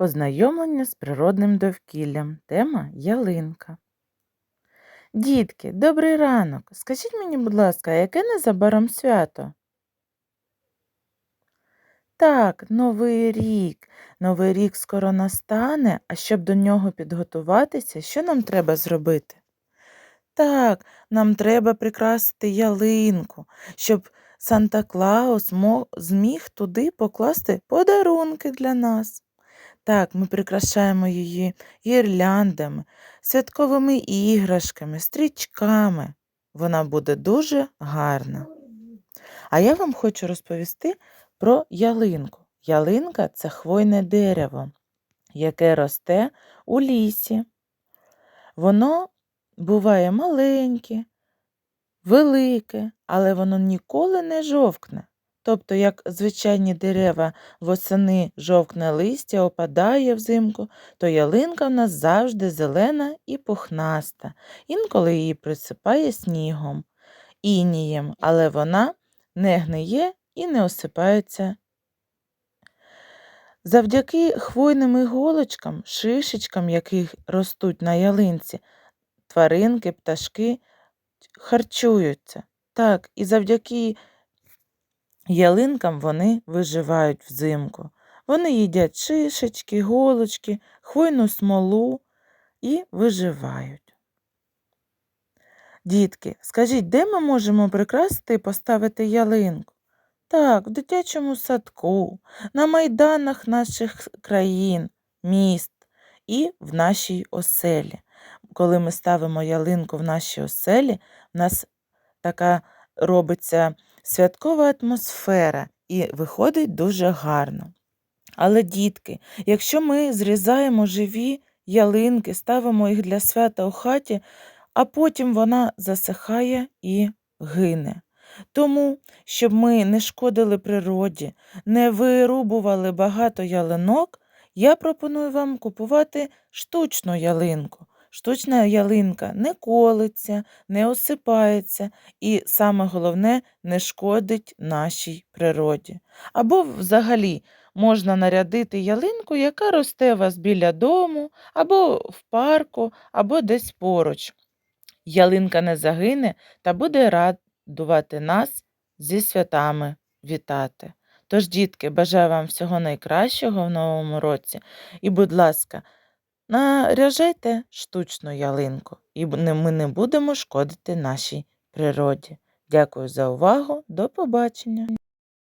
Ознайомлення з природним довкіллям. Тема ялинка. Дітки, добрий ранок. Скажіть мені, будь ласка, яке незабаром свято? Так, Новий рік. Новий рік скоро настане, а щоб до нього підготуватися, що нам треба зробити? Так, нам треба прикрасити ялинку, щоб Санта Клаус зміг туди покласти подарунки для нас. Так, ми прикрашаємо її гірляндами, святковими іграшками, стрічками. Вона буде дуже гарна. А я вам хочу розповісти про ялинку. Ялинка це хвойне дерево, яке росте у лісі. Воно буває маленьке, велике, але воно ніколи не жовкне. Тобто, як звичайні дерева восени жовкне листя, опадає взимку, то ялинка в нас завжди зелена і пухнаста. Інколи її присипає снігом, інієм, але вона не гниє і не осипається. Завдяки хвойним іголочкам, шишечкам, які ростуть на ялинці, тваринки, пташки харчуються. Так, і завдяки ялинкам вони виживають взимку. Вони їдять шишечки, голочки, хвойну смолу і виживають. Дітки, скажіть, де ми можемо прикрасити і поставити ялинку? Так, в дитячому садку, на майданах наших країн, міст і в нашій оселі. Коли ми ставимо ялинку в нашій оселі, в нас така робиться святкова атмосфера і виходить дуже гарно. Але, дітки, якщо ми зрізаємо живі ялинки, ставимо їх для свята у хаті, а потім вона засихає і гине. Тому, щоб ми не шкодили природі, не вирубували багато ялинок, я пропоную вам купувати штучну ялинку. Штучна ялинка не колиться, не осипається і, саме головне, не шкодить нашій природі. Або взагалі можна нарядити ялинку, яка росте у вас біля дому, або в парку, або десь поруч. Ялинка не загине та буде радувати нас зі святами вітати. Тож, дітки, бажаю вам всього найкращого в новому році. І, будь ласка, наряжайте штучну ялинку, і ми не будемо шкодити нашій природі. Дякую за увагу. До побачення!